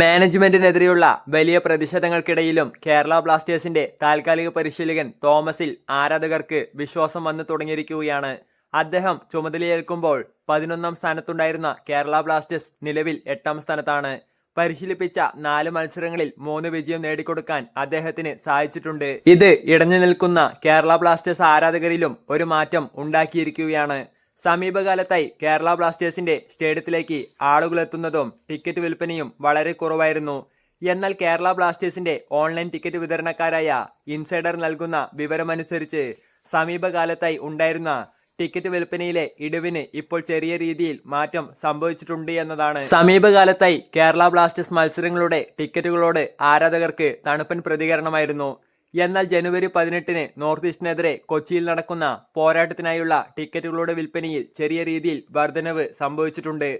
മാനേജ്മെന്റിനെതിരെയുള്ള വലിയ പ്രതിഷേധങ്ങൾക്കിടയിലും കേരള ബ്ലാസ്റ്റേഴ്സിന്റെ താൽക്കാലിക പരിശീലകൻ തോമസിൽ ആരാധകർക്ക് വിശ്വാസം വന്നു തുടങ്ങിയിരിക്കുകയാണ്. അദ്ദേഹം ചുമതലയേൽക്കുമ്പോൾ പതിനൊന്നാം സ്ഥാനത്തുണ്ടായിരുന്ന കേരള ബ്ലാസ്റ്റേഴ്സ് നിലവിൽ എട്ടാം സ്ഥാനത്താണ്. പരിശീലിപ്പിച്ച നാല് മത്സരങ്ങളിൽ മൂന്ന് വിജയം നേടിക്കൊടുക്കാൻ അദ്ദേഹത്തിന് സാധിച്ചിട്ടുണ്ട്. ഇത് ഇടഞ്ഞു നിൽക്കുന്ന കേരള ബ്ലാസ്റ്റേഴ്സ് ആരാധകരിലും ഒരു മാറ്റം ഉണ്ടാക്കിയിരിക്കുകയാണ്. സമീപകാലത്തായി കേരള ബ്ലാസ്റ്റേഴ്സിന്റെ സ്റ്റേഡിയത്തിലേക്ക് ആളുകളെത്തുന്നതും ടിക്കറ്റ് വിൽപ്പനയും വളരെ കുറവായിരുന്നു. എന്നാൽ കേരള ബ്ലാസ്റ്റേഴ്സിന്റെ ഓൺലൈൻ ടിക്കറ്റ് വിതരണക്കാരായ ഇൻസൈഡർ നൽകുന്ന വിവരമനുസരിച്ച് സമീപകാലത്തായി ഉണ്ടായിരുന്ന ടിക്കറ്റ് വിൽപ്പനയിലെ ഇടിവിന് ഇപ്പോൾ ചെറിയ രീതിയിൽ മാറ്റം സംഭവിച്ചിട്ടുണ്ട് എന്നതാണ്. സമീപകാലത്തായി കേരള ബ്ലാസ്റ്റേഴ്സ് മത്സരങ്ങളുടെ ടിക്കറ്റുകളോട് ആരാധകർക്ക് തണുപ്പൻ പ്രതികരണമായിരുന്നു. എന്നാൽ ജനുവരി പതിനെട്ടിന് നോർത്ത് ഈസ്റ്റിനെതിരെ കൊച്ചിയിൽ നടക്കുന്ന പോരാട്ടത്തിനായുള്ള ടിക്കറ്റുകളുടെ വിൽപ്പനയിൽ ചെറിയ രീതിയിൽ വർധനവ് സംഭവിച്ചിട്ടുണ്ട്.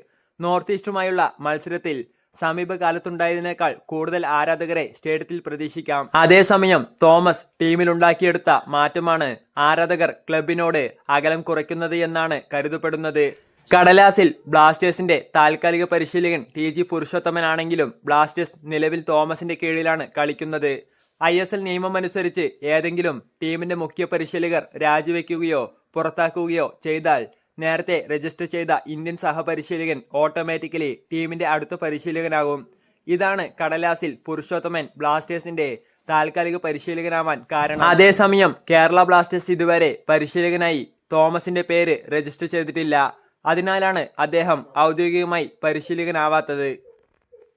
നോർത്ത് ഈസ്റ്റുമായുള്ള മത്സരത്തിൽ സമീപകാലത്തുണ്ടായതിനേക്കാൾ കൂടുതൽ ആരാധകരെ സ്റ്റേഡിയത്തിൽ പ്രതീക്ഷിക്കാം. അതേസമയം തോമസ് ടീമിലുണ്ടാക്കിയെടുത്ത മാറ്റമാണ് ആരാധകർ ക്ലബിനോട് അകലം കുറയ്ക്കുന്നത് എന്നാണ് കരുതപ്പെടുന്നത്. കടലാസിൽ ബ്ലാസ്റ്റേഴ്സിന്റെ താൽക്കാലിക പരിശീലകൻ ടി ജി പുരുഷോത്തമനാണെങ്കിലും ബ്ലാസ്റ്റേഴ്സ് നിലവിൽ തോമസിന്റെ കീഴിലാണ് കളിക്കുന്നത്. ഐ എസ് എൽ നിയമമനുസരിച്ച് ഏതെങ്കിലും ടീമിന്റെ മുഖ്യ പരിശീലകർ രാജിവെക്കുകയോ പുറത്താക്കുകയോ ചെയ്താൽ നേരത്തെ രജിസ്റ്റർ ചെയ്ത ഇന്ത്യൻ സഹപരിശീലകൻ ഓട്ടോമാറ്റിക്കലി ടീമിന്റെ അടുത്ത പരിശീലകനാകും. ഇതാണ് കടലാസിൽ പുരുഷോത്തമൻ ബ്ലാസ്റ്റേഴ്സിന്റെ താൽക്കാലിക പരിശീലകനാവാൻ കാരണം. അതേസമയം കേരള ബ്ലാസ്റ്റേഴ്സ് ഇതുവരെ പരിശീലകനായി തോമസിന്റെ പേര് രജിസ്റ്റർ ചെയ്തിട്ടില്ല. അതിനാലാണ് അദ്ദേഹം ഔദ്യോഗികമായി പരിശീലകനാവാത്തത്.